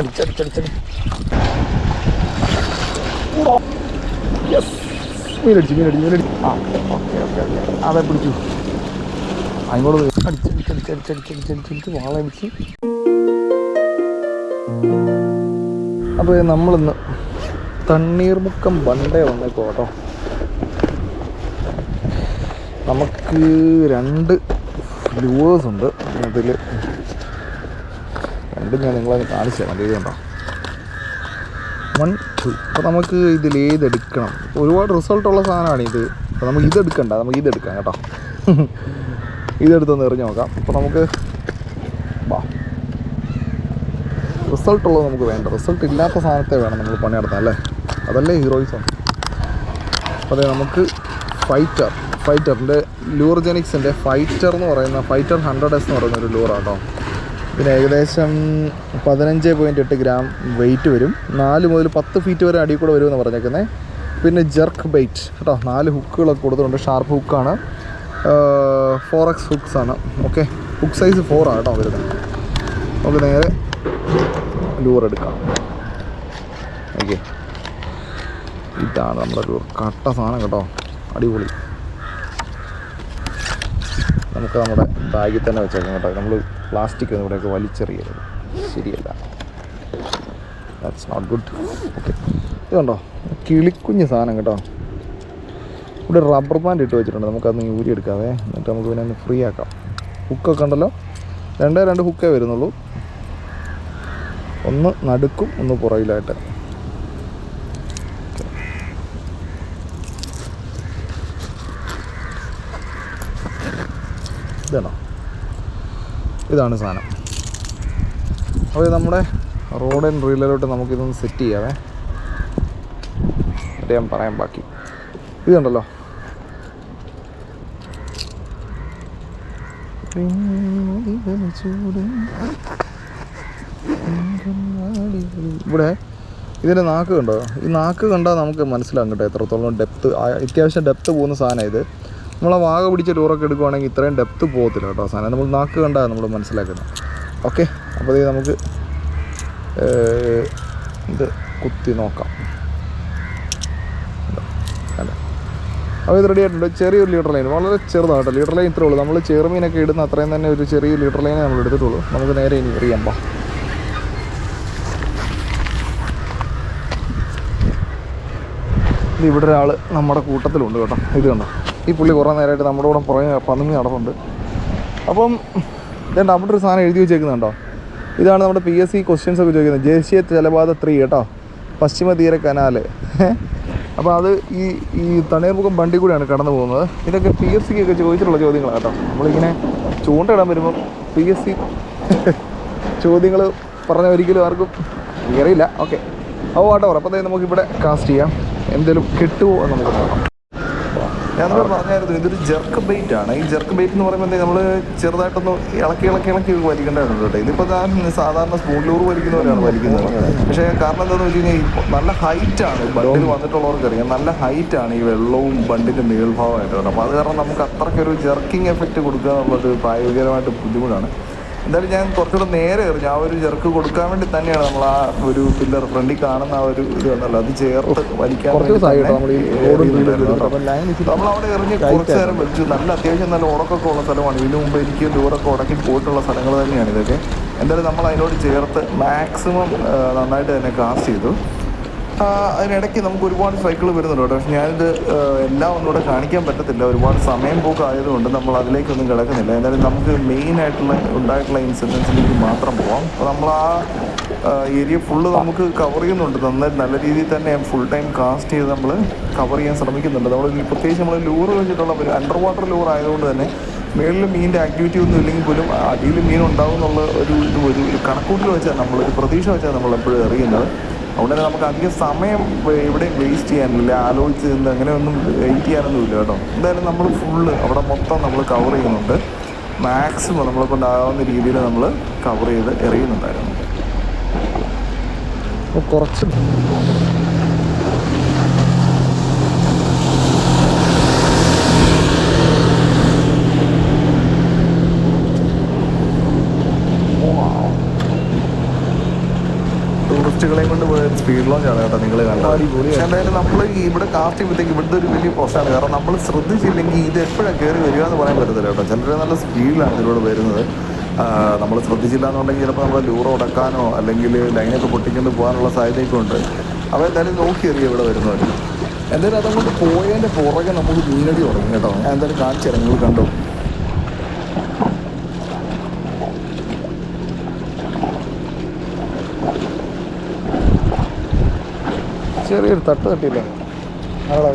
അടിച്ചടിച്ചടിച്ചടി yes മീനടിച്ചു മീനടിച്ചു മീനടിച്ചു. ആ okay okay okay. അതെ പിടിച്ചു അങ്ങോട്ട് അടിച്ചടിച്ചടിച്ചടിച്ചടിച്ചടിച്ചടിച്ചടിച്ച് വാളടിച്ച് അപ്പോൾ നമ്മളിന്ന് തണ്ണീർമുക്കം ബണ്ടേ വന്നേക്കോ കേട്ടോ. നമുക്ക് രണ്ട് ലൂവേഴ്സ് ഉണ്ട്. അതിൽ രണ്ടും ഞാൻ നിങ്ങളെ കാണിച്ചു തരാം. ഇത് കണ്ടോ? വൺ ടു അപ്പോൾ നമുക്ക് ഇതിൽ ഏതെടുക്കണം ഒരുപാട് റിസൾട്ടുള്ള സാധനമാണ് ഇത്. അപ്പോൾ നമുക്ക് ഇതെടുക്കണ്ട നമുക്ക് ഇതെടുക്കാം കേട്ടോ. ഇതെടുത്തൊന്ന് എറിഞ്ഞ് നോക്കാം. അപ്പോൾ നമുക്ക് വാ. റിസൾട്ടുള്ളത് നമുക്ക് വേണ്ട. റിസൾട്ട് ഇല്ലാത്ത സാധനത്തെ വേണം നമ്മൾ പണിയെടുത്താൽ അല്ലേ? അതല്ലേ ഹീറോയിസം അതെ നമുക്ക് ഫൈറ്റർ ഫൈറ്ററിന്റെ ലൂർജെനിക്സിന്റെ ഫൈറ്റർ എന്ന് പറയുന്ന ഫൈറ്റർ ഹൺഡ്രഡ് എസ് എന്ന് പറയുന്ന ഒരു ലൂറാട്ടോ ഇതിന് ഏകദേശം പതിനഞ്ച് പോയിന്റ് എട്ട് ഗ്രാം വെയിറ്റ് വരും. നാല് മുതൽ പത്ത് ഫീറ്റ് വരെ അടി കൂടെ വരുമെന്ന് പറഞ്ഞേക്കുന്നത് പിന്നെ ജർക്ക് ബൈറ്റ് കേട്ടോ നാല് ഹുക്കുകളൊക്കെ കൊടുത്തിട്ടുണ്ട്. ഷാർപ്പ് ഹുക്കാണ് ഫോർ എക്സ് ഹുക്സ് ആണ്. ഓക്കെ ഹുക്ക് സൈസ് ഫോറാണ് കേട്ടോ വരുന്നത്. നമുക്ക് നേരെ ലൂർ എടുക്കാം. ഓക്കെ ഇതാണ് നമ്മുടെ ലൂർ കട്ട സാധനം കേട്ടോ. അടിപൊളി. നമുക്ക് നമ്മുടെ ബാഗിൽ തന്നെ വെച്ചേക്കാം കേട്ടോ. നമ്മൾ പ്ലാസ്റ്റിക് ഒന്നും ഇവിടെയൊക്കെ വലിച്ചെറിയരുത്. ശരിയല്ല. ദാറ്റ്സ് നോട്ട് ഗുഡ് ഓക്കെ ഇതുണ്ടോ കിളിക്കുഞ്ഞ് സാധനം കേട്ടോ. ഇവിടെ റബ്ബർ ബാൻഡ് ഇട്ട് വെച്ചിട്ടുണ്ട്. നമുക്കതൊന്ന് ഊരി എടുക്കാവേ. എന്നിട്ട് നമുക്ക് പിന്നെ ഒന്ന് ഫ്രീ ആക്കാം. ഹുക്കൊക്കെ ഉണ്ടല്ലോ. രണ്ടേ രണ്ട് ഹുക്കേ വരുന്നുള്ളൂ. ഒന്ന് നടുക്കും ഒന്ന് പുറകിലായിട്ട് ഇതാണോ ഇതാണ് സാധനം. അപ്പോൾ ഇത് നമ്മുടെ റോഡ് ആൻഡ് റീലറിലോട്ട് നമുക്കിതൊന്ന് സെറ്റ് ചെയ്യാവേ. എന്നിട്ട് ഞാൻ പറയാം ബാക്കി. ഇതുണ്ടല്ലോ. ഇവിടെ ഇതിന്റെ നാക്ക് കണ്ടോ? ഈ നാക്ക് കണ്ടാൽ നമുക്ക് മനസ്സിലാകും കേട്ടോ എത്രത്തോളം ഡെപ്ത് അത്യാവശ്യം ഡെപ്ത് പോകുന്ന സാധനം ഇത്. നമ്മളെ വാഗ പിടിച്ച ടൂറൊക്കെ എടുക്കുവാണെങ്കിൽ ഇത്രയും ഡെപ്ത്ത് പോകത്തില്ല കേട്ടോ സാധനം. നമ്മൾ നാക്ക് കണ്ടാൽ നമ്മൾ മനസ്സിലാക്കുന്നത്. ഓക്കെ അപ്പോൾ ഇത് നമുക്ക് ഇത് കുത്തി നോക്കാം. അല്ല അപ്പോൾ ഇത് റെഡി ആയിട്ടുണ്ട്. ചെറിയൊരു ലീറ്റർ ലൈൻ വളരെ ചെറുതാണ് കേട്ടോ. ലീറ്റർ ലൈൻ ഇത്രേ ഉള്ളൂ. നമ്മൾ ചെറുമീനൊക്കെ ഇടുന്ന അത്രയും തന്നെ ഒരു ചെറിയ ലീറ്റർ ലൈനെ നമ്മൾ എടുത്തിട്ടുള്ളൂ. നമുക്ക് നേരെ ഇനി എറിയാം പാ ഇവിടെ ഒരാൾ നമ്മുടെ കൂട്ടത്തിലുണ്ട് കേട്ടോ. ഇത് കണ്ടോ? ഈ പുള്ളി കുറേ നേരമായിട്ട് നമ്മുടെ കൂടെ പുറകെ പതുങ്ങി നടപ്പുണ്ട്. അപ്പം ഇതേണ്ട അവിടെ ഒരു സാധനം എഴുതി വെച്ചേക്കുന്നുണ്ടോ? ഇതാണ് നമ്മുടെ പി എസ് സി ക്വസ്റ്റ്യൻസ് ഒക്കെ ചോദിക്കുന്നത്. ദേശീയ ജലപാത ത്രീ കേട്ടോ? പശ്ചിമ തീര കനാല്. അപ്പോൾ അത് ഈ ഈ തണ്ണീർമുഖം വണ്ടി കൂടെയാണ് കടന്നു പോകുന്നത്. ഇതൊക്കെ പി എസ് സിക്കൊക്കെ ചോദിച്ചിട്ടുള്ള ചോദ്യങ്ങളാണ് കേട്ടോ. നമ്മളിങ്ങനെ ചൂണ്ടയിടാൻ വരുമ്പം പി എസ് സി ചോദ്യങ്ങൾ പറഞ്ഞ ഒരിക്കലും ആർക്കും അറിയില്ല ഓക്കെ അപ്പോൾ ആട്ടോ അപ്പോൾ നമുക്ക് ഇവിടെ കാസ്റ്റ് ചെയ്യാം. എന്തെങ്കിലും കിട്ടുമോ എന്ന് നമുക്ക് നോക്കാം. ഞാനോട് പറഞ്ഞായിരുന്നു ഇതൊരു ജെർക്ക് ബൈറ്റ് ആണ്. ഈ ജെർക്ക് ബൈറ്റ് എന്ന് പറയുമ്പോൾ നമ്മൾ ചെറുതായിട്ടൊന്ന് ഇളക്കി ഇളക്കി ഇളക്കി വലിക്കേണ്ടതുണ്ട് കേട്ടോ. ഇതിപ്പോൾ ഞാൻ സാധാരണ സ്പൂണിലൂർ വലിക്കുന്നവരാണ് വലിക്കുന്നത്. പക്ഷേ കാരണം എന്താണെന്ന് വെച്ച് കഴിഞ്ഞാൽ നല്ല ഹൈറ്റ് ആണ്. ബണ്ടിൽ വന്നിട്ടുള്ളവർക്ക് അറിയാം നല്ല ഹൈറ്റ് ആണ് ഈ വെള്ളവും ബണ്ടിന്റെ മേൽഭാവമായിട്ട് അപ്പോൾ അത് കാരണം നമുക്ക് അത്രയ്ക്കൊരു ജെർക്കിംഗ് എഫക്റ്റ് കൊടുക്കുക എന്നുള്ളത് പ്രായോഗികമായിട്ട് ബുദ്ധിമുട്ടാണ്. എന്തായാലും ഞാൻ കുറച്ചുകൂടെ നേരെ എറിഞ്ഞു ആ ഒരു ചെറുക്ക് കൊടുക്കാൻ വേണ്ടി തന്നെയാണ് നമ്മൾ ആ ഒരു പില്ലർ ഫ്രണ്ടിൽ കാണുന്ന ആ ഒരു ഇത് വന്നല്ലോ. അത് ചേർത്ത് വലിക്കാൻ നമ്മൾ അവിടെ എറിഞ്ഞ് കുറച്ച് നേരം വെച്ചു. നല്ല അത്യാവശ്യം നല്ല ഉടക്കൊക്കെ ഉള്ള സ്ഥലമാണ്. ഇതിനു മുമ്പ് എനിക്ക് ദൂരൊക്കെ ഉടക്കി പോയിട്ടുള്ള സ്ഥലങ്ങൾ തന്നെയാണ് ഇതൊക്കെ. എന്തായാലും നമ്മൾ അതിനോട് ചേർത്ത് മാക്സിമം നന്നായിട്ട് തന്നെ കാസ്റ്റ് ചെയ്തു. അതിനിടയ്ക്ക് നമുക്ക് ഒരുപാട് സൈക്കിൾ വരുന്നുണ്ട് കേട്ടോ. പക്ഷെ ഞാനിത് എല്ലാം ഒന്നുകൂടെ കാണിക്കാൻ പറ്റത്തില്ല. ഒരുപാട് സമയം പോക്കായതുകൊണ്ട് നമ്മൾ അതിലേക്കൊന്നും കിടക്കുന്നില്ല. എന്തായാലും നമുക്ക് മെയിൻ ആയിട്ടുള്ള ഉണ്ടായിട്ടുള്ള ഇൻസിഡൻസിലേക്ക് മാത്രം പോവാം. അപ്പോൾ നമ്മൾ ആ ഏരിയ ഫുള്ള് നമുക്ക് കവർ ചെയ്യുന്നുണ്ട്. നന്നായി നല്ല രീതിയിൽ തന്നെ ഫുൾ ടൈം കാസ്റ്റ് ചെയ്ത് നമ്മൾ കവർ ചെയ്യാൻ ശ്രമിക്കുന്നുണ്ട്. നമ്മൾ പ്രത്യേകിച്ച് നമ്മൾ ലൂറ് വെച്ചിട്ടുള്ള ഒരു അണ്ടർ വാട്ടർ ലൂർ ആയതുകൊണ്ട് തന്നെ മേളിൽ മീനിന്റെ ആക്ടിവിറ്റി ഒന്നും ഇല്ലെങ്കിൽ പോലും അടിയിൽ മീൻ ഉണ്ടാവും എന്നുള്ള ഒരു ഇത് ഒരു ഒരു കണക്കൂട്ടിൽ വെച്ചാൽ നമ്മൾ ഒരു പ്രതീക്ഷ വെച്ചാൽ നമ്മൾ എപ്പോഴും എറിയുന്നത് അതുകൊണ്ട് തന്നെ നമുക്ക് അധികം സമയം ഇവിടെ വേസ്റ്റ് ചെയ്യാനില്ല ആലോചിച്ച് നിന്ന് അങ്ങനെയൊന്നും വെയിറ്റ് ചെയ്യാനൊന്നും ഇല്ല കേട്ടോ. എന്തായാലും നമ്മൾ ഫുള്ള് അവിടെ മൊത്തം നമ്മൾ കവർ ചെയ്യുന്നുണ്ട്. മാക്സിമം നമ്മളെ കൊണ്ടാകുന്ന രീതിയിൽ നമ്മൾ കവർ ചെയ്ത് എറിയുന്നുണ്ടായിരുന്നു. കുറച്ച് സ്പീഡ് ലോഞ്ചാണ് കേട്ടോ നിങ്ങൾ കണ്ടത്. എന്തായാലും നമ്മൾ ഇവിടെ കാസ്റ്റ് ചെയ്യുമ്പോഴത്തേക്ക് ഇവിടുത്തെ ഒരു വലിയ പ്രശ്നമാണ് കാരണം നമ്മൾ ശ്രദ്ധിച്ചില്ലെങ്കിൽ ഇത് എപ്പോഴാണ് കയറി വരിക എന്ന് പറയാൻ പറ്റത്തില്ല കേട്ടോ. ചിലർ നല്ല സ്പീഡിലാണ് ഇതിലൂടെ വരുന്നത്. നമ്മൾ ശ്രദ്ധിച്ചില്ല എന്നുണ്ടെങ്കിൽ ചിലപ്പോൾ നമ്മൾ ലൂറ ഉടക്കാനോ അല്ലെങ്കിൽ ലൈനൊക്കെ പൊട്ടിക്കൊണ്ട് പോകാനുള്ള സാധ്യതയൊക്കെ ഉണ്ട്. അപ്പോൾ എന്തായാലും നോക്കി എറിയ ഇവിടെ വരുന്നവർ എന്തായാലും അതുകൊണ്ട് പോയതിന്റെ പുറകെ നമുക്ക് മീനടി തുടങ്ങി കേട്ടോ. എന്തായാലും കാണിച്ചിറങ്ങി കണ്ടോ? ചെറിയൊരു തട്ട് തട്ടിയില്ല? ആരടാ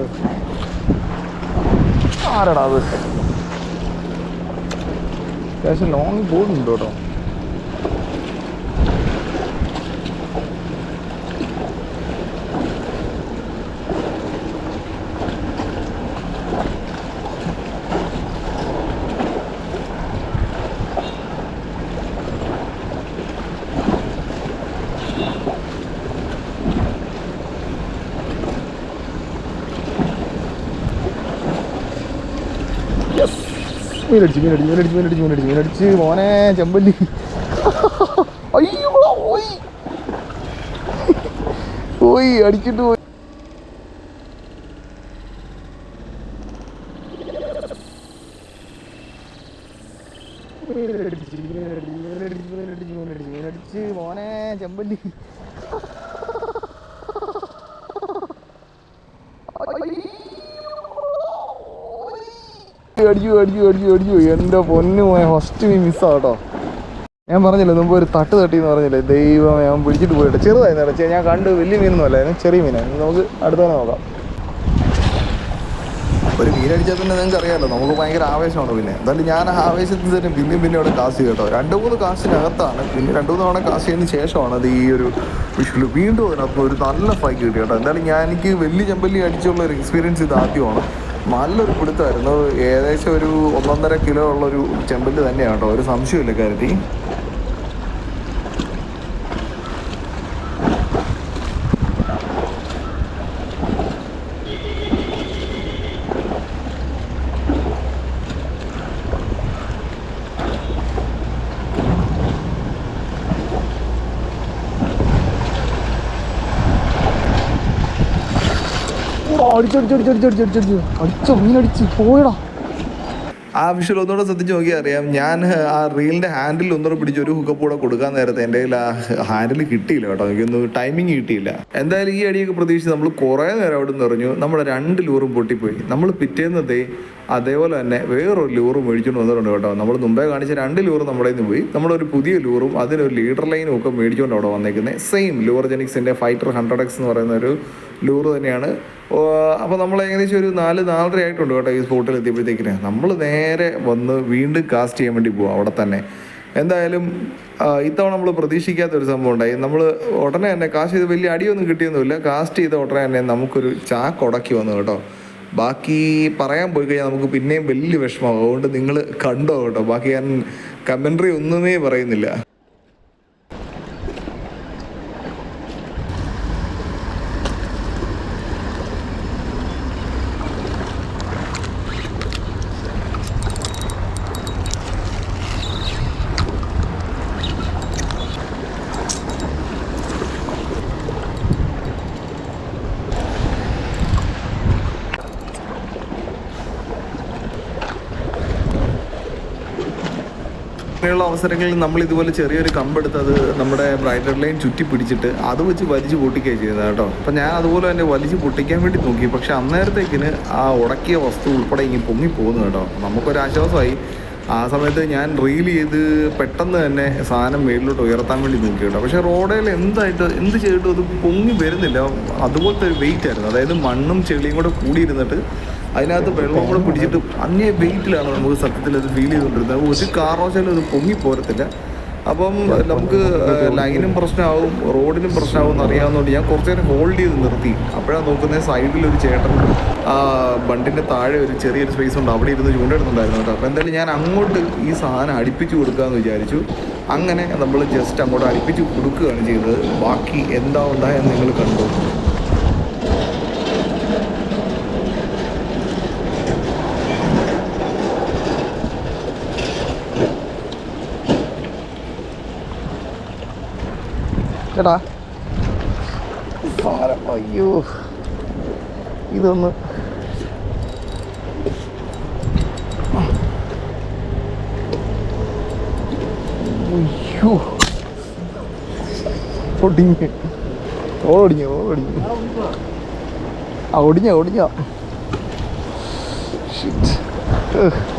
ആരടാ അത്? അത്യാവശ്യം ലോങ് പോകുന്നുണ്ട് കേട്ടോ യെസ് മീനടിച്ച് മീനടിച്ച് മീനടിച്ച് മീനടിച്ച് മീനടിച്ച് മീനടിച്ച് മോനെ ചെമ്പല്ലി. അയ്യോ ഓയ് പോയി അടിച്ചിട്ട് പോയി. മീനടിച്ച് മീനടിച്ച് മീനടിച്ച് മീനടിച്ച് മീനടിച്ച് മോനെ ചെമ്പല്ലി. അടിച്ചു അടിച്ചു അടിച്ചു അടിച്ചു. എന്റെ പൊന്നു പോയ ഫസ്റ്റ് മീൻ മിസ്സാട്ടോ ഞാൻ പറഞ്ഞില്ലേ മുമ്പ് ഒരു തട്ട് തട്ടി എന്ന് പറഞ്ഞില്ലേ ദൈവം ഞാൻ പിടിച്ചിട്ട് പോയിട്ട് ചെറുതായിരുന്നു ഇടച്ചേ ഞാൻ കണ്ട് വലിയ മീനൊന്നും അല്ലായിരുന്നു ചെറിയ മീനായിരുന്നു നമുക്ക് അടുത്തവണ നോക്കാം. ഒരു മീനടിച്ചാൽ തന്നെ നിങ്ങൾക്ക് അറിയാമല്ലോ നമുക്ക് ഭയങ്കര ആവേശമാണ് പിന്നെ. എന്തായാലും ഞാൻ ആവേശത്തിൽ തന്നെ പിന്നെയും പിന്നെ അവിടെ കാശ് കേട്ടോ. രണ്ട് മൂന്ന് കാശിനകത്താണ്. പിന്നെ രണ്ട് മൂന്ന് തവണ കാശ് ചെയ്തതിന് ശേഷമാണ് അത് ഈ ഒരു വിഷുവിൽ വീണ്ടും അതിനകത്ത് ഒരു നല്ല ഫൈക്ക് കിട്ടി കേട്ടോ. എന്തായാലും ഞാൻ എനിക്ക് വലിയ ചെമ്പല്ലി അടിച്ചുള്ള ഒരു എക്സ്പീരിയൻസ് ഇത് ആദ്യമാണ്. നല്ലൊരു പിടുത്തമായിരുന്നു. ഏകദേശം ഒരു ഒന്നൊന്നര കിലോ ഉള്ള ഒരു ചെമ്പല്ലി തന്നെയാണ് കേട്ടോ. ഒരു സംശയമില്ല കാര്യത്തിൽ. അടിച്ചു അടിച്ചു മീനടിച്ച്. പോയടാ. ആ വിഷയം ഒന്നുകൂടെ ശ്രദ്ധിച്ച് നോക്കിയാൽ അറിയാം. ഞാൻ ആ റീലിന്റെ ഹാൻഡിൽ ഒന്നുകൂടെ പിടിച്ച് ഒരു ഹുക്കപ്പ് കൂടെ കൊടുക്കാൻ നേരത്തെ എന്റെ കയ്യിൽ ആ ഹാൻഡിൽ കിട്ടിയില്ല കേട്ടോ. എനിക്കൊന്നും ടൈമിങ് കിട്ടിയില്ല. എന്തായാലും ഈ അടിയൊക്കെ പ്രതീക്ഷിച്ച് നമ്മൾ കുറേ നേരം അവിടെ നിന്ന് എറിഞ്ഞു നമ്മുടെ രണ്ട് ലൂറും പൊട്ടിപ്പോയി. നമ്മൾ പിറ്റേന്നതേ അതേപോലെ തന്നെ വേറൊരു ലൂറും മേടിച്ചുകൊണ്ട് വന്നിട്ടുണ്ട് കേട്ടോ. നമ്മൾ മുമ്പേ കാണിച്ച രണ്ട് ലൂറ് നമ്മുടെ നിന്ന് പോയി. നമ്മളൊരു പുതിയ ലൂറും അതിനൊരു ലീഡർ ലൈനും ഒക്കെ മേടിച്ചുകൊണ്ട് അവിടെ വന്നേക്കുന്നത് സെയിം ലൂർ ജെനിക്സിന്റെ ഫൈറ്റർ ഹൺഡ്രഡ് എക്സ് എന്ന് പറയുന്ന ഒരു ലൂറ് തന്നെയാണ് അപ്പോൾ നമ്മൾ ഏകദേശം ഒരു നാല് നാലര ആയിട്ടുണ്ട് കേട്ടോ ഈ സ്പോട്ടിൽ എത്തിയപ്പോഴത്തേക്കിന്. നമ്മൾ നേരെ വന്ന് വീണ്ടും കാസ്റ്റ് ചെയ്യാൻ വേണ്ടി പോവാം അവിടെ തന്നെ. എന്തായാലും ഇത്തവണ നമ്മൾ പ്രതീക്ഷിക്കാത്ത ഒരു സംഭവം ഉണ്ടായി. നമ്മൾ ഉടനെ തന്നെ കാസ്റ്റ് ചെയ്ത് വലിയ അടിയൊന്നും കിട്ടിയൊന്നുമില്ല. കാസ്റ്റ് ചെയ്ത ഉടനെ തന്നെ നമുക്കൊരു ചാക്ക് ഉടക്കി വന്നു കേട്ടോ. ബാക്കി പറയാൻ പോയി കഴിഞ്ഞാൽ നമുക്ക് പിന്നെയും വലിയ വിഷമമാകും അതുകൊണ്ട് നിങ്ങൾ കണ്ടോ കേട്ടോ. ബാക്കി ഞാൻ കമൻട്രി ഒന്നുമേ പറയുന്നില്ല. അങ്ങനെയുള്ള അവസരങ്ങളിൽ നമ്മൾ ഇതുപോലെ ചെറിയൊരു കമ്പെടുത്ത് അത് നമ്മുടെ ബ്രൈഡൽ ലൈൻ ചുറ്റി പിടിച്ചിട്ട് അത് വെച്ച് വലിച്ചു പൊട്ടിക്കുകയാണ് ചെയ്യുന്നത് കേട്ടോ. അപ്പം ഞാൻ അതുപോലെ തന്നെ വലിച്ചു പൊട്ടിക്കാൻ വേണ്ടി നോക്കി. പക്ഷെ അന്നേരത്തേക്കിന് ആ ഉടക്കിയ വസ്തു ഉൾപ്പെടെ ഇങ്ങനെ പൊങ്ങി പോകുന്നു കേട്ടോ. നമുക്കൊരു ആശ്വാസമായി ആ സമയത്ത് ഞാൻ റീൽ ചെയ്ത് പെട്ടെന്ന് തന്നെ സാധനം മേളിലോട്ട് ഉയർത്താൻ വേണ്ടി നോക്കി കേട്ടോ. പക്ഷേ റോഡേൽ എന്തായിട്ട് എന്ത് ചെയ്തിട്ടും അത് പൊങ്ങി വരുന്നില്ല. അതുപോലത്തെ ഒരു വെയിറ്റ് ആയിരുന്നു. അതായത് മണ്ണും ചെളിയും കൂടെ കൂടിയിരുന്നിട്ട് അതിനകത്ത് വെള്ളം കൂടെ പിടിച്ചിട്ട് അങ്ങേ വെയിറ്റിലാണ് നമുക്ക് സത്യത്തിൽ അത് ഫീൽ ചെയ്തുകൊണ്ടിരുന്നത്. ഒരു കാറോശാലും അത് പൊങ്ങി പോരത്തില്ല. അപ്പം നമുക്ക് ലൈനും പ്രശ്നമാവും റോഡിനും പ്രശ്നമാവും എന്ന് അറിയാവുന്നതുകൊണ്ട് ഞാൻ കുറച്ച് നേരം ഹോൾഡ് ചെയ്ത് നിർത്തി. അപ്പോഴാണ് നോക്കുന്നത് സൈഡിൽ ഒരു ചേട്ടൻ ബണ്ടിന്റെ താഴെ ഒരു ചെറിയൊരു സ്പേസ് ഉണ്ട്. അവിടെ ഇരുന്ന് ചൂണ്ടിടുന്നുണ്ടായിരുന്നു കേട്ടോ. അപ്പോൾ എന്തായാലും ഞാൻ അങ്ങോട്ട് ഈ സാധനം അടുപ്പിച്ച് കൊടുക്കാമെന്ന് വിചാരിച്ചു. അങ്ങനെ നമ്മൾ ജസ്റ്റ് അങ്ങോട്ട് അടുപ്പിച്ച് കൊടുക്കുകയാണ് ചെയ്തത്. ബാക്കി എന്താ ഉണ്ടായെന്ന് നിങ്ങൾ കണ്ടു? സാരം അയ്യോ. ഇതൊന്ന്. അയ്യോ. ഒടിഞ്ഞ്. ഓടിഞ്ഞു ഓടിഞ്ഞു. ആ ഒടിഞ്ഞ ഒടിഞ്ഞ. Shit.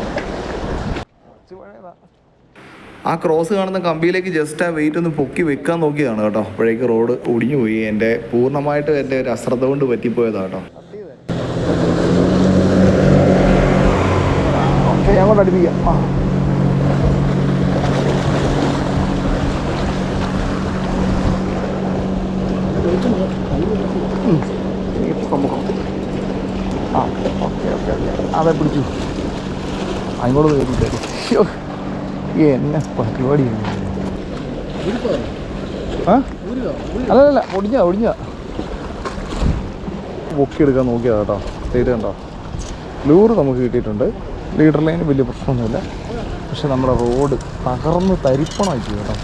ആ ക്രോസ് കാണുന്ന കമ്പിയിലേക്ക് ജസ്റ്റ് ആ വെയിറ്റ് ഒന്ന് പൊക്കി വെക്കാൻ നോക്കിയതാണ് കേട്ടോ. അപ്പോഴേക്ക് റോഡ് ഒടിഞ്ഞു പോയി. എന്റെ പൂർണമായിട്ട് എന്റെ ഒരു അശ്രദ്ധ കൊണ്ട് പറ്റിപ്പോയതാണ് കേട്ടോ. അടുപ്പിക്കാം. ആ. ആ അതെ പിടിച്ചു. അങ്ങോട്ട് ശ്ശോ. എന്നെ പരിപാടി അല്ലല്ല ഒടിഞ്ഞ ഒടിഞ്ഞ. പൊക്കിയെടുക്കാൻ നോക്കിയതാ കേട്ടോ. ചെയ്ത് കണ്ടോ ലൂറ് നമുക്ക് കിട്ടിയിട്ടുണ്ട്. ലീഡർ ലൈന് വലിയ പ്രശ്നമൊന്നുമില്ല. പക്ഷെ നമ്മുടെ റോഡ് തകർന്ന് തരിപ്പണമായിരിക്കും കേട്ടോ.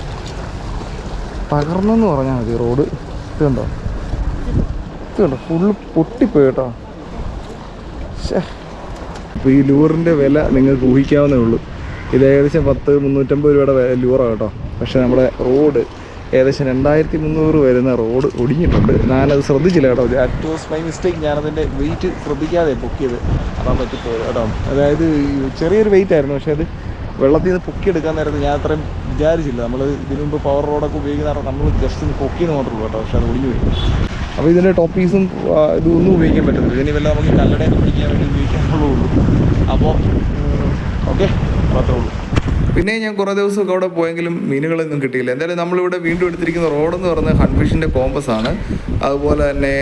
തകർന്നെന്ന് പറഞ്ഞാൽ മതി റോഡ്. ഇത് കണ്ടോ? ഇത് കണ്ടോ? ഫുള്ള് പൊട്ടിപ്പോയി കേട്ടോ. അപ്പോൾ ഈ ലൂറിന്റെ വില നിങ്ങൾക്ക് ഊഹിക്കാവുന്നേ ഉള്ളൂ. ഇത് ഏകദേശം പത്ത് മുന്നൂറ്റമ്പത് രൂപയുടെ ലൂറ കേട്ടോ. പക്ഷേ നമ്മുടെ റോഡ് ഏകദേശം രണ്ടായിരത്തി മുന്നൂറ് വരുന്ന റോഡ് ഒടിഞ്ഞിട്ടുണ്ട്. ഞാനത് ശ്രദ്ധിച്ചില്ല കേട്ടോ. ദാറ്റ് വാസ് മൈ മിസ്റ്റേക്ക് ഞാനതിന്റെ വെയിറ്റ് ശ്രദ്ധിക്കാതെ പൊക്കിയത് അതാ പറ്റിപ്പോയത് കേട്ടോ. അതായത് ചെറിയൊരു വെയിറ്റ് ആയിരുന്നു. പക്ഷേ അത് വെള്ളത്തിൽ നിന്ന് പൊക്കിയെടുക്കാൻ നേരത്ത് ഞാൻ അത്രയും വിചാരിച്ചില്ല. നമ്മൾ ഇതിനു മുമ്പ് പവർ റോഡൊക്കെ ഉപയോഗിക്കുന്ന നമ്മൾ ജസ്റ്റ് ഒന്ന് പൊക്കിയെന്ന് മാത്രമേ കേട്ടോ. പക്ഷേ അത് ഒടിഞ്ഞു പോയി. അപ്പോൾ ഇതിന്റെ ടോപ്പീസും ഇതൊന്നും ഉപയോഗിക്കാൻ പറ്റത്തില്ല. ഇതിന് വല്ല നമുക്ക് കല്ലടയൊക്കെ പിടിക്കാൻ വേണ്ടി ഉപയോഗിക്കാൻ അപ്പോൾ മാത്രമേ ഉള്ളൂ. പിന്നെ ഞാൻ കുറേ ദിവസമൊക്കെ അവിടെ പോയെങ്കിലും മീനുകളൊന്നും കിട്ടിയില്ല. എന്തായാലും നമ്മളിവിടെ വീണ്ടും എടുത്തിരിക്കുന്ന റോഡെന്ന് പറയുന്നത് ഹൺഫിഷിന്റെ കോമ്പസ് ആണ്. അതുപോലെ തന്നെ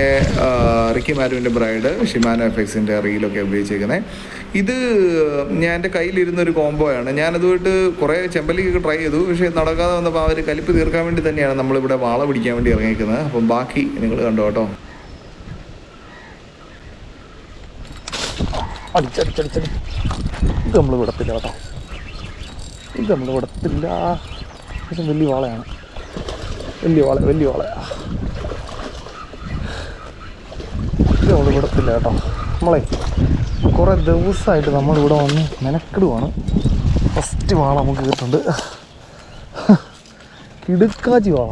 റിക്കി മാരുവിന്റെ ബ്രൈഡ് ഷിമാനോ എഫക്സിന്റെ റീലൊക്കെ ഉപയോഗിച്ചേക്കുന്നത് ഇത് ഞാൻ എന്റെ കയ്യിലിരുന്ന ഒരു കോംബോയാണ് ഞാനതുമായിട്ട് കുറേ ചെമ്പല്ലിക്കൊക്കെ ട്രൈ ചെയ്തു. പക്ഷേ നടക്കാതെ വന്നപ്പോൾ അവർ കലിപ്പ് തീർക്കാൻ വേണ്ടി തന്നെയാണ് നമ്മളിവിടെ വാള പിടിക്കാൻ വേണ്ടി ഇറങ്ങിയിരിക്കുന്നത്. അപ്പം ബാക്കി നിങ്ങൾ കണ്ടോ കേട്ടോ. അടിച്ചടിച്ചടിച്ചടി. ഇത് നമ്മൾ വിടത്തില്ല കേട്ടോ ഇത് നമ്മൾ വിടത്തില്ല പക്ഷെ വലിയ വാളയാണ്. വലിയ വാള വലിയ വാള. ഇത് നമ്മൾ വിടത്തില്ല കേട്ടോ. നമ്മളെ കുറേ ദിവസമായിട്ട് നമ്മളിവിടെ വന്ന് മെനക്കെടുവാണ്. ഫസ്റ്റ് വാള നമുക്ക് കിട്ടുന്നുണ്ട്. കിടുക്കാച്ചി വാള.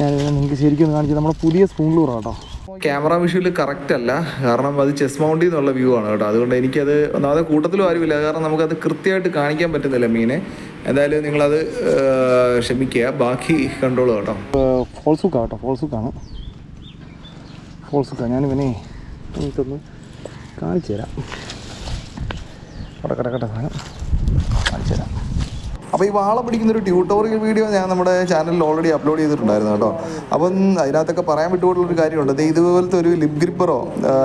ഞാൻ നിങ്ങൾക്ക് ശരിക്കും കാണിച്ചത് നമ്മുടെ പുതിയ സ്പൂൺ കേട്ടോ. ക്യാമറ വിഷ്വൽ കറക്റ്റ് അല്ല. കാരണം അത് ചെസ് മൗണ്ടിൽ നിന്നുള്ള വ്യൂ ആണ് കേട്ടോ. അതുകൊണ്ട് എനിക്കത് ഒന്നാമത് കൂട്ടത്തിലും ആരുമില്ല. കാരണം നമുക്കത് കൃത്യമായിട്ട് കാണിക്കാൻ പറ്റുന്നില്ല മീനെ. എന്തായാലും നിങ്ങളത് ക്ഷമിക്കുക. ബാക്കി കണ്ടോളൂ കേട്ടോ. ഫോൾസുക്ക കേട്ടോ. ഫോൾസുക്കാണ് ഫോൾസുക്ക ഞാൻ ഇവനെ എനിക്കൊന്ന് കാണിച്ചു തരാം കടക്കട കട കട സാധനം. കാണിച്ചു തരാം അപ്പോൾ ഈ വാള പിടിക്കുന്ന ഒരു ട്യൂട്ടോറിയൽ വീഡിയോ ഞാൻ നമ്മുടെ ചാനലിൽ ഓൾറെഡി അപ്ലോഡ് ചെയ്തിട്ടുണ്ടായിരുന്നു കേട്ടോ. അപ്പം അതിനകത്തൊക്കെ പറയാൻ വിട്ടുപോയിട്ടുള്ളൊരു കാര്യമുണ്ട്. ഇതുപോലത്തെ ഒരു ലിപ് ഗ്രിപ്പറോ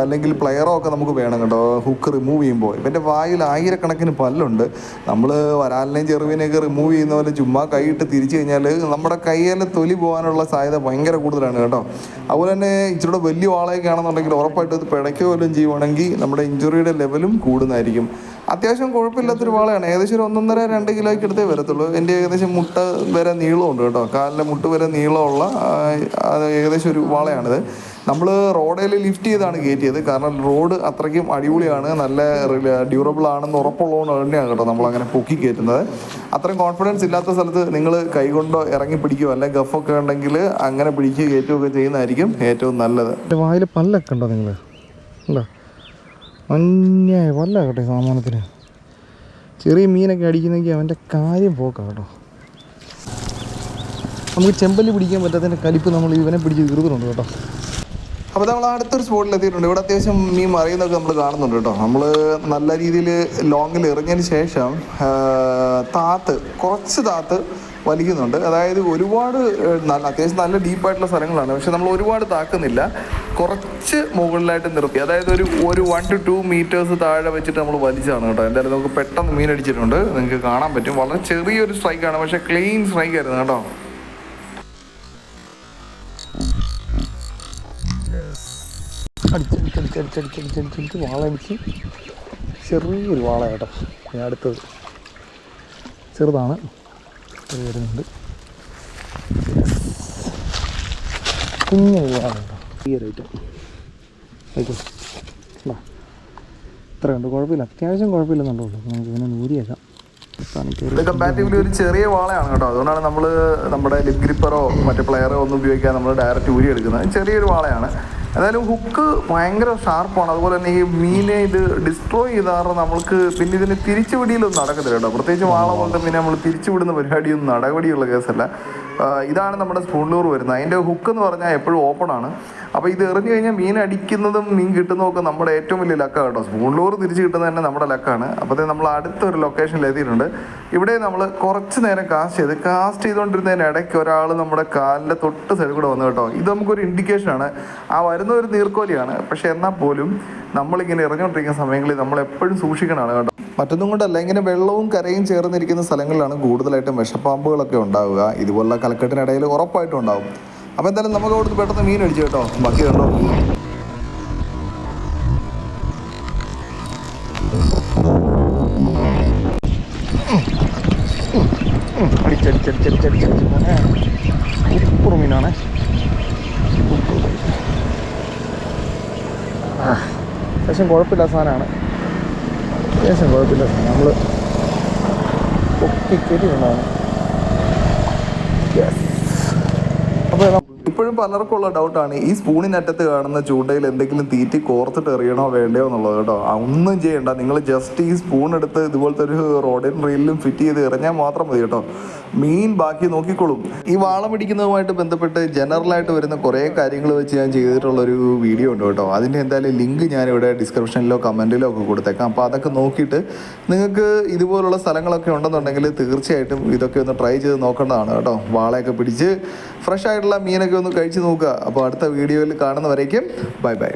അല്ലെങ്കിൽ പ്ലെയറോ ഒക്കെ നമുക്ക് വേണം കേട്ടോ. ഹുക്ക് റിമൂവ് ചെയ്യുമ്പോൾ ഇവന്റെ വായിൽ ആയിരക്കണക്കിന് പല്ലുണ്ട്. നമ്മൾ വരാലിനെയും ചെറുവിനെയൊക്കെ റിമൂവ് ചെയ്യുന്ന പോലെ ചുമ്മാ കൈയിട്ട് തിരിച്ചു കഴിഞ്ഞാൽ നമ്മുടെ കയ്യിലെ തൊലി പോകാനുള്ള സാധ്യത ഭയങ്കര കൂടുതലാണ് കേട്ടോ. അതുപോലെ തന്നെ ഇച്ചിരി വലിയ വാളയൊക്കെ ആണെന്നുണ്ടെങ്കിൽ ഉറപ്പായിട്ടും ഇത് പിടയ്ക്കുക പോലും ചെയ്യുവാണെങ്കിൽ നമ്മുടെ ഇഞ്ചുറിയുടെ ലെവലും കൂടുന്നതായിരിക്കും. അത്യാവശ്യം കുഴപ്പമില്ലാത്തൊരു വാളയാണ്. ഏകദേശം ഒരു ഒന്നൊന്നര രണ്ട് കിലോയ്ക്ക് അടുത്തേ വരത്തുള്ളൂ. എന്റെ ഏകദേശം മുട്ട വരെ നീളമുണ്ട് കേട്ടോ. കാലിലെ മുട്ട വരെ നീളമുള്ള ഏകദേശം ഒരു വാളയാണിത്. നമ്മൾ റോഡിൽ ലിഫ്റ്റ് ചെയ്താണ് കയറ്റിയത്. കാരണം റോഡ് അത്രയ്ക്കും അടിപൊളിയാണ്. നല്ല ഡ്യൂറബിൾ ആണെന്ന് ഉറപ്പുള്ളതുകൊണ്ട് തന്നെയാണ് കേട്ടോ നമ്മൾ അങ്ങനെ പൊക്കി കയറ്റുന്നത്. അത്രയും കോൺഫിഡൻസ് ഇല്ലാത്ത സ്ഥലത്ത് നിങ്ങൾ കൈകൊണ്ടോ ഇറങ്ങി പിടിക്കുകയോ അല്ലെങ്കിൽ ഗഫൊക്കെ ഉണ്ടെങ്കിൽ അങ്ങനെ പിടിക്കുകയോ കയറ്റുകയൊക്കെ ചെയ്യുന്നതായിരിക്കും ഏറ്റവും നല്ലത്. വായിൽ പല്ലൊക്കെ ഉണ്ടോ നിങ്ങൾ ഉണ്ടോ? അന്യായ വല്ല കേട്ടോ സാമാനത്തിന്. ചെറിയ മീനൊക്കെ അടിക്കുന്നെങ്കിൽ അവന്റെ കാര്യം പോക്കാം കേട്ടോ. നമുക്ക് ചെമ്പല്ലി പിടിക്കാൻ പറ്റാത്തതിന്റെ കലിപ്പ് നമ്മൾ ഇവനെ പിടിച്ച് തീർത്തിട്ടുണ്ട് കേട്ടോ. അപ്പോൾ നമ്മൾ അടുത്തൊരു സ്പോട്ടിൽ എത്തിയിട്ടുണ്ട്. ഇവിടെ അത്യാവശ്യം മീൻ മറിയുന്നൊക്കെ നമ്മൾ കാണുന്നുണ്ട് കേട്ടോ. നമ്മൾ നല്ല രീതിയിൽ ലോങ്ങിൽ ഇറങ്ങിയതിന് ശേഷം താത്ത് കുറച്ച് താത്ത് വലിക്കുന്നുണ്ട്. അതായത് ഒരുപാട് നല്ല അത്യാവശ്യം നല്ല ഡീപ്പായിട്ടുള്ള സ്ഥലങ്ങളാണ്. പക്ഷെ നമ്മൾ ഒരുപാട് താക്കുന്നില്ല. കുറച്ച് മുകളിലായിട്ട് നിർത്തി. അതായത് ഒരു ഒരു വൺ ടു ടു മീറ്റേഴ്സ് താഴെ വെച്ചിട്ട് നമ്മൾ വലിച്ചാണ് കേട്ടോ. എന്തായാലും നമുക്ക് പെട്ടെന്ന് മീൻ അടിച്ചിട്ടുണ്ട്. നിങ്ങൾക്ക് കാണാൻ പറ്റും. വളരെ ചെറിയൊരു സ്ട്രൈക്കാണ് പക്ഷെ ക്ലീൻ സ്ട്രൈക്ക് ആയിരുന്നു കേട്ടോ. അടിച്ചടിച്ചടിച്ചടിച്ചടിച്ചടിച്ചടിച്ച് വാളടിച്ച് ചെറിയൊരു വാള കേട്ടോ ഞാൻ അടുത്തത് ചെറുതാണ് വരുന്നുണ്ട്. കുഞ്ഞു മീനാണ് കേട്ടോ ഈ ഒരു ഐറ്റം ആയിക്കോ ഇതാ ഇത്രയുണ്ട് കുഴപ്പമില്ല. അത്യാവശ്യം കുഴപ്പമില്ലെന്നുണ്ടല്ലോ നമുക്ക് ഇങ്ങനെ നൂരിയേക്കാം ഇത് കമ്പാരിറ്റീവ്ലി ഒരു ചെറിയ വാളയാണ് കേട്ടോ. അതുകൊണ്ടാണ് നമ്മൾ നമ്മുടെ ലിപ് ഗ്രിപ്പറോ മറ്റേ പ്ലെയറോ ഒന്നും ഉപയോഗിക്കാൻ നമ്മൾ ഡയറക്റ്റ് ഊരി എടുക്കുന്നത് ചെറിയൊരു വാളയാണ്. എന്തായാലും ഹുക്ക് ഭയങ്കര ഷാർപ്പാണ് അതുപോലെ തന്നെ ഈ മീനെ ഇത് ഡിസ്ട്രോയ് ചെയ്താറ് നമ്മൾക്ക് പിന്നെ ഇതിന് തിരിച്ചുപിടിയിലൊന്നും നടക്കത്തില്ല കേട്ടോ. പ്രത്യേകിച്ച് വാള കൊണ്ട് മീനെ നമ്മൾ തിരിച്ചുവിടുന്ന പരിപാടിയൊന്നും നടപടിയുള്ള കേസല്ല. ഇതാണ് നമ്മുടെ സ്പൂൺ ലൂർ വരുന്നത്. അതിന്റെ ഹുക്ക് എന്ന് പറഞ്ഞാൽ എപ്പോഴും ഓപ്പൺ ആണ്. അപ്പോൾ ഇത് എറിഞ്ഞു കഴിഞ്ഞാൽ മീൻ അടിക്കുന്നതും മീൻ കിട്ടുന്നതും ഒക്കെ നമ്മുടെ ഏറ്റവും വലിയ ലക്കാണ് കേട്ടോ. സ്പൂൺ ലൂർ തിരിച്ച് കിട്ടുന്നത് തന്നെ നമ്മുടെ ലക്കാണ്. അപ്പോഴത്തേ നമ്മൾ അടുത്തൊരു ലൊക്കേഷനിൽ എത്തിയിട്ടുണ്ട്. ഇവിടെ നമ്മൾ കുറച്ച് നേരം കാസ്റ്റ് ചെയ്ത് കാസ്റ്റ് ചെയ്തുകൊണ്ടിരുന്നതിന് ഇടയ്ക്ക് ഒരാൾ നമ്മുടെ കാലിന്റെ തൊട്ട് സൈഡിൽ കൂടെ വന്നു കേട്ടോ. ഇത് നമുക്കൊരു ഇൻഡിക്കേഷനാണ് ആ വരുന്ന ഒരു നീർക്കോലിയാണ്. പക്ഷേ എന്നാൽ പോലും നമ്മളിങ്ങനെ ഇറങ്ങിക്കൊണ്ടിരിക്കുന്ന സമയങ്ങളിൽ നമ്മൾ എപ്പോഴും സൂക്ഷിക്കണമാണ് കേട്ടോ. മറ്റൊന്നും കൊണ്ടല്ല ഇങ്ങനെ വെള്ളവും കരയും ചേർന്നിരിക്കുന്ന സ്ഥലങ്ങളിലാണ് കൂടുതലായിട്ടും വിഷപ്പാമ്പുകളൊക്കെ ഉണ്ടാവുക. ഇതുപോലുള്ള കലക്കെട്ടിനിടയിൽ ഉറപ്പായിട്ടും ഉണ്ടാവും. അപ്പോൾ എന്തായാലും നമുക്ക് അവിടുന്ന് പെട്ടെന്ന് മീൻ അടിച്ചു കേട്ടോ. ബാക്കി കണ്ടോ? മീനാണ്. അത്യാവശ്യം കുഴപ്പമില്ല സാധനമാണ്. അത്യാവശ്യം കുഴപ്പമില്ല സാധനം. നമ്മൾ ഒക്കെ ഉണ്ടാണ് യെസ് അപ്പോൾ ഇപ്പോഴും പലർക്കും ഉള്ള ഡൗട്ടാണ് ഈ സ്പൂണിനറ്റത്ത് കാണുന്ന ചൂണ്ടയിൽ എന്തെങ്കിലും തീറ്റി കോർത്തിട്ട് എറിയണോ വേണ്ടയോ എന്നുള്ളത് കേട്ടോ. ഒന്നും ചെയ്യണ്ട. നിങ്ങൾ ജസ്റ്റ് ഈ സ്പൂൺ എടുത്ത് ഇതുപോലത്തെ ഒരു റോഡിൻ റീലിലും ഫിറ്റ് ചെയ്ത് എറിഞ്ഞാൽ മാത്രം മതി കേട്ടോ. മീൻ ബാക്കി നോക്കിക്കോളും. ഈ വാളം പിടിക്കുന്നതുമായിട്ട് ബന്ധപ്പെട്ട് ജനറലായിട്ട് വരുന്ന കുറേ കാര്യങ്ങൾ വെച്ച് ഞാൻ ചെയ്തിട്ടുള്ള ഒരു വീഡിയോ ഉണ്ട് കേട്ടോ. അതിന്റെ എന്തായാലും ലിങ്ക് ഇവിടെ ഡിസ്ക്രിപ്ഷനിലോ കമന്റിലോ ഒക്കെ കൊടുത്തേക്കാം. അപ്പോൾ അതൊക്കെ നോക്കിയിട്ട് നിങ്ങൾക്ക് ഇതുപോലുള്ള സ്ഥലങ്ങളൊക്കെ ഉണ്ടെന്നുണ്ടെങ്കിൽ തീർച്ചയായിട്ടും ഇതൊക്കെ ഒന്ന് ട്രൈ ചെയ്ത് നോക്കേണ്ടതാണ് കേട്ടോ. വാളയൊക്കെ പിടിച്ച് ഫ്രഷ് ആയിട്ടുള്ള മീനൊക്കെ ഒന്ന് കഴിച്ച് നോക്കുക. അപ്പോൾ അടുത്ത വീഡിയോയിൽ കാണുന്നവരേക്കും ബൈ ബൈ